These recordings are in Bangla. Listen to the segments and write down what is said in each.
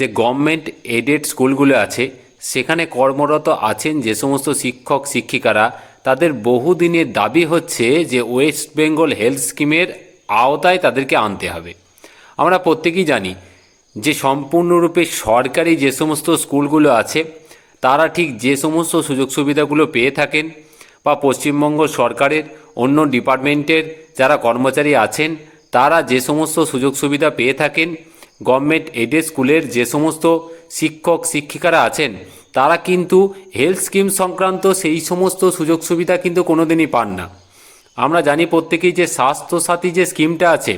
যে গভর্নমেন্ট এডেড স্কুলগুলো আছে, সেখানে কর্মরত আছেন যে সমস্ত শিক্ষক, শিক্ষিকারা, তাদের বহুদিনের দাবি হচ্ছে যে ওয়েস্ট বেঙ্গল হেলথ স্কিমের আওতায় তাদেরকে আনতে হবে। আমরা প্রত্যেকেই জানি যে সম্পূর্ণরূপে সরকারি যে সমস্ত স্কুলগুলো আছে, তারা ঠিক যে সমস্ত সুযোগ সুবিধাগুলো পেয়ে থাকেন বা পশ্চিমবঙ্গ সরকারের অন্য ডিপার্টমেন্টের যারা কর্মচারী আছেন, তারা যে সমস্ত সুযোগ সুবিধা পেয়ে থাকেন গভর্নমেন্ট এডেড স্কুলের যে সমস্ত শিক্ষক, শিক্ষিকারা আছেন, তারা কিন্তু হেলথ স্কিম সংক্রান্ত সেই সমস্ত সুযোগ সুবিধা কিন্তু কোনোদিনই পান না। আমরা জানি প্রত্যেকেই যে স্বাস্থ্যসাথী যে স্কিমটা আছে,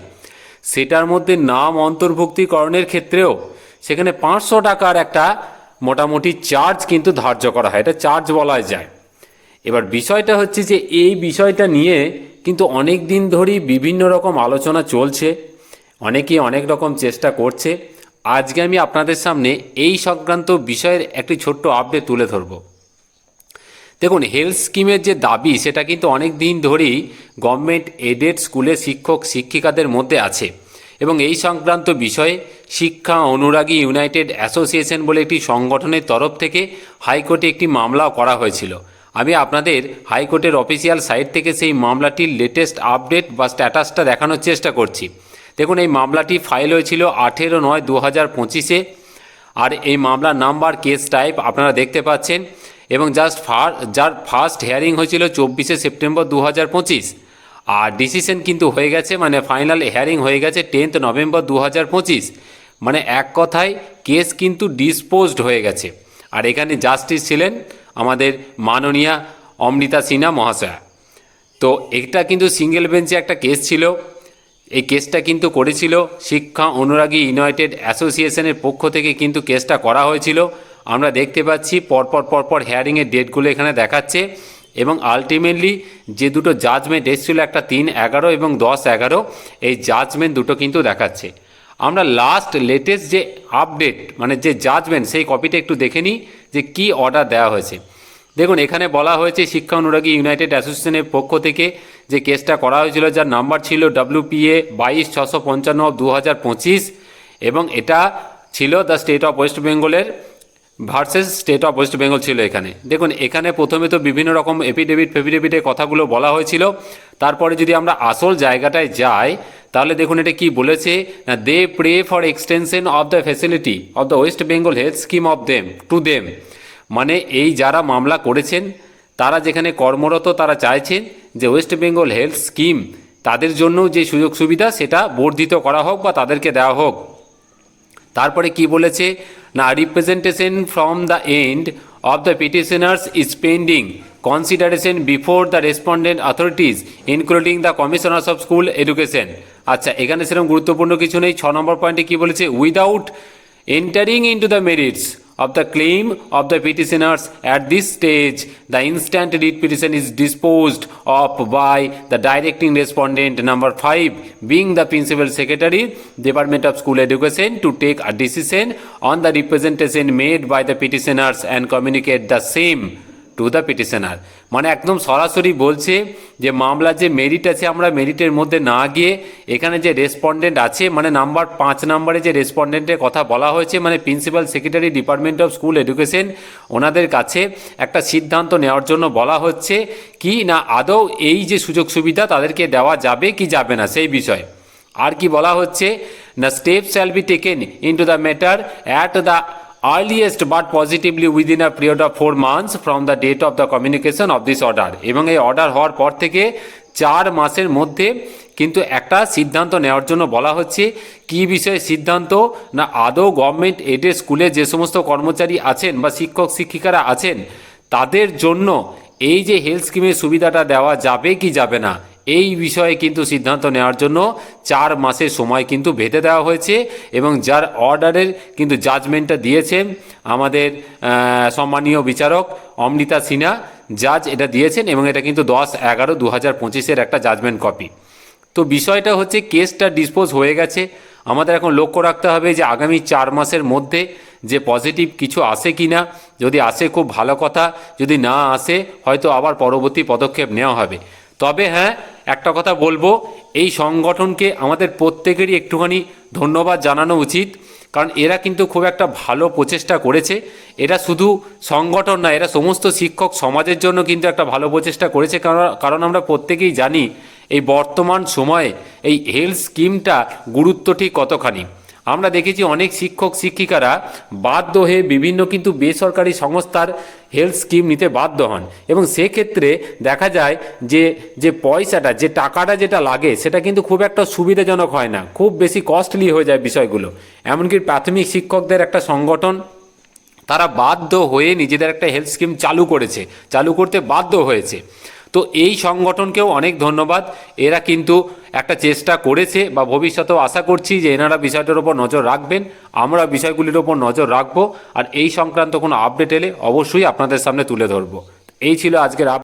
সেটার মধ্যে নাম অন্তর্ভুক্তিকরণের ক্ষেত্রেও সেখানে পাঁচশো টাকার একটা মোটামুটি চার্জ কিন্তু ধার্য করা হয়, এটা চার্জ বলা যায়। এবার বিষয়টা হচ্ছে যে এই বিষয়টা নিয়ে কিন্তু অনেক দিন ধরেই বিভিন্ন রকম আলোচনা চলছে অনেকেই অনেক রকম চেষ্টা করছে। আজকে আমি আপনাদের সামনে এই সংক্রান্ত বিষয়ের একটি ছোট্ট আপডেট তুলে ধরবো। দেখুন হেলথ স্কিমের যে দাবি, সেটা কিন্তু অনেক দিন ধরেই গভর্নমেন্ট এডেড স্কুলের শিক্ষক, শিক্ষিকাদের মধ্যে আছে। এবং এই সংক্রান্ত বিষয়ে শিক্ষা অনুরাগী ইউনাইটেড অ্যাসোসিয়েশন বলে একটি সংগঠনের তরফ থেকে হাইকোর্টে একটি মামলা করা হয়েছিল। আমি আপনাদের হাইকোর্টের অফিসিয়াল সাইট থেকে সেই মামলাটির লেটেস্ট আপডেট বা স্ট্যাটাসটা দেখানোর চেষ্টা করছি। দেখুন, এই মামলাটি ফাইল হয়েছিল আঠেরো নয় দু হাজার পঁচিশে। আর এই মামলার নাম্বার, কেস টাইপ আপনারা দেখতে পাচ্ছেন। এবং জাস্ট ফার যার ফার্স্ট হেয়ারিং হয়েছিল চব্বিশে সেপ্টেম্বর দু হাজার পঁচিশ। আর ডিসিশন কিন্তু হয়ে গেছে মানে ফাইনাল হেয়ারিং হয়ে গেছে টেন্থ নভেম্বর দু হাজার পঁচিশ। মানে এক কথায় কেস কিন্তু ডিসপোজড হয়ে গেছে। আর এখানে জাস্টিস ছিলেন আমাদের মাননীয়া অমৃতা সিনহা মহাশয়া। তো এটা কিন্তু সিঙ্গেল বেঞ্চে একটা কেস ছিল। এই কেসটা কিন্তু করেছিল শিক্ষা অনুরাগী ইউনাইটেড অ্যাসোসিয়েশনের পক্ষ থেকে কিন্তু কেসটা করা হয়েছিল। আমরা দেখতে পাচ্ছি পরপর পরপর হেয়ারিংয়ের ডেটগুলো এখানে দেখাচ্ছে এবং আলটিমেটলি যে দুটো জাজমেন্ট এসেছিল একটা তিন এগারো এবং দশ এগারো, এই জাজমেন্ট দুটো কিন্তু দেখাচ্ছে। আমরা লাস্ট লেটেস্ট যে আপডেট মানে যে জাজমেন্ট সেই কপিটা একটু দেখে নিই যে কি অর্ডার দেওয়া হয়েছে। দেখুন, এখানে বলা হয়েছে শিক্ষা অনুরাগী ইউনাইটেড অ্যাসোসিয়েশনের পক্ষ থেকে যে কেসটা করা হয়েছিল, যার নাম্বার ছিল ডাব্লিউপিএ বাইশ ছশো পঞ্চান্ন দু হাজার পঁচিশ, এবং এটা ছিল দ্য স্টেট অফ ওয়েস্ট বেঙ্গলের versus state of West Bengal ছিল এখানে। দেখুন, এখানে প্রথমে তো বিভিন্ন রকম এপিডেভিট ফেভিডেভিটের কথাগুলো বলা হয়েছিল। তারপরে যদি আমরা আসল জায়গাটায় যাই, তাহলে দেখুন এটা কি বলেছে না they pray for extension of the facility of the West Bengal health scheme of them to them মানে এই যারা মামলা করেছেন, তারা যেখানে কর্মরত তারা চাইছেন যে ওয়েস্ট বেঙ্গল হেলথ স্কিম তাদের জন্য যে সুযোগ সুবিধা সেটা বর্ধিত করা হোক বা তাদেরকে দেওয়া হোক। তারপরে কি বলেছে? না representation from the end of the petitioners is pending consideration before the respondent authorities including the commissioners of school education আচ্ছা এখানে সেরকম গুরুত্বপূর্ণ কিছু নেই। ছ নম্বর পয়েন্টে কি বলেছে? Without entering into the merits of the claim of the petitioners at this stage the instant writ petition is disposed of by the directing respondent number 5 being the principal secretary department of school education to take a decision on the representation made by the petitioners and communicate the same to the petitioner মানে একদম সরাসরি বলছে যে মামলার যে মেরিট আছে, আমরা মেরিটের মধ্যে না গিয়ে এখানে যে রেসপন্ডেন্ট আছে মানে নাম্বার পাঁচ নাম্বারে যে রেসপন্ডেন্টের কথা বলা হয়েছে মানে principal secretary department of school education ওনাদের কাছে একটা সিদ্ধান্ত নেওয়ার জন্য বলা হচ্ছে কি না আদৌ এই যে সুযোগ সুবিধা তাদেরকে দেওয়া যাবে কি যাবে না, সেই বিষয়ে। আর কি বলা হচ্ছে না step shall be taken into the matter at the earliest but positively within a period of four months from the date of the communication of this order. এবং এই অর্ডার হওয়ার পর থেকে চার মাসের মধ্যে কিন্তু একটা সিদ্ধান্ত নেওয়ার জন্য বলা হচ্ছে, কি বিষয়ে সিদ্ধান্ত না আদৌ গভর্নমেন্ট এডেড স্কুলে যে সমস্ত কর্মচারী আছেন বা শিক্ষক শিক্ষিকারা আছেন, তাদের জন্য এই যে হেলথ স্কিমের সুবিধাটা দেওয়া যাবে কি যাবে না এই বিষয়ে কিন্তু সিদ্ধান্ত নেওয়ার জন্য চার মাসের সময় কিন্তু বেঁধে দেওয়া হয়েছে এবং যার অর্ডারের কিন্তু জাজমেন্টটা দিয়েছেন আমাদের সম্মানীয় বিচারক অমৃতা সিনহা। জাজ এটা দিয়েছেন এবং এটা কিন্তু দশ এগারো দু হাজার পঁচিশের একটা জাজমেন্ট কপি। তো বিষয়টা হচ্ছে কেসটা ডিসপোজ হয়ে গেছে। আমাদের এখন লক্ষ্য রাখতে হবে যে আগামী চার মাসের মধ্যে যে পজিটিভ কিছু আসে কি না যদি আসে খুব ভালো কথা, যদি না আসে হয়তো আবার পরবর্তী পদক্ষেপ নেওয়া হবে। তবে হ্যাঁ একটা কথা বলব, এই সংগঠনকে আমাদের প্রত্যেকেরই একটুখানি ধন্যবাদ জানানো উচিত, কারণ এরা কিন্তু খুব একটা ভালো প্রচেষ্টা করেছে। এরা শুধু সংগঠন না, এরা সমস্ত শিক্ষক সমাজের জন্য কিন্তু একটা ভালো প্রচেষ্টা করেছে, কারণ কারণ আমরা প্রত্যেকেই জানি এই বর্তমান সময়ে এই হেলথ স্কিমটা গুরুত্ব ঠিক কতখানি। আমরা দেখেছি অনেক শিক্ষক, শিক্ষিকারা বাধ্য হয়ে বিভিন্ন কিন্তু বেসরকারি সংস্থার হেলথ স্কিম নিতে বাধ্য হন। এবং সেক্ষেত্রে দেখা যায় যে যে পয়সাটা, যে টাকাটা যেটা লাগে, সেটা কিন্তু খুব একটা সুবিধাজনক হয় না। খুব বেশি কস্টলি হয়ে যায় বিষয়গুলো। এমনকি প্রাথমিক শিক্ষকদের একটা সংগঠন, তারা বাধ্য হয়ে নিজেদের একটা হেলথ স্কিম চালু করেছে, চালু করতে বাধ্য হয়েছে। তো এই সংগঠনকেও অনেক ধন্যবাদ। এরা কিন্তু একটা চেষ্টা করেছে বা ভবিষ্যতেও আশা করছি যে এনারা বিষয়টার ওপর নজর রাখবেন। আমরা বিষয়গুলির ওপর নজর রাখব। আর এই সংক্রান্ত কোনো আপডেট এলে অবশ্যই আপনাদের সামনে তুলে ধরবো। এই ছিল আজকের আপ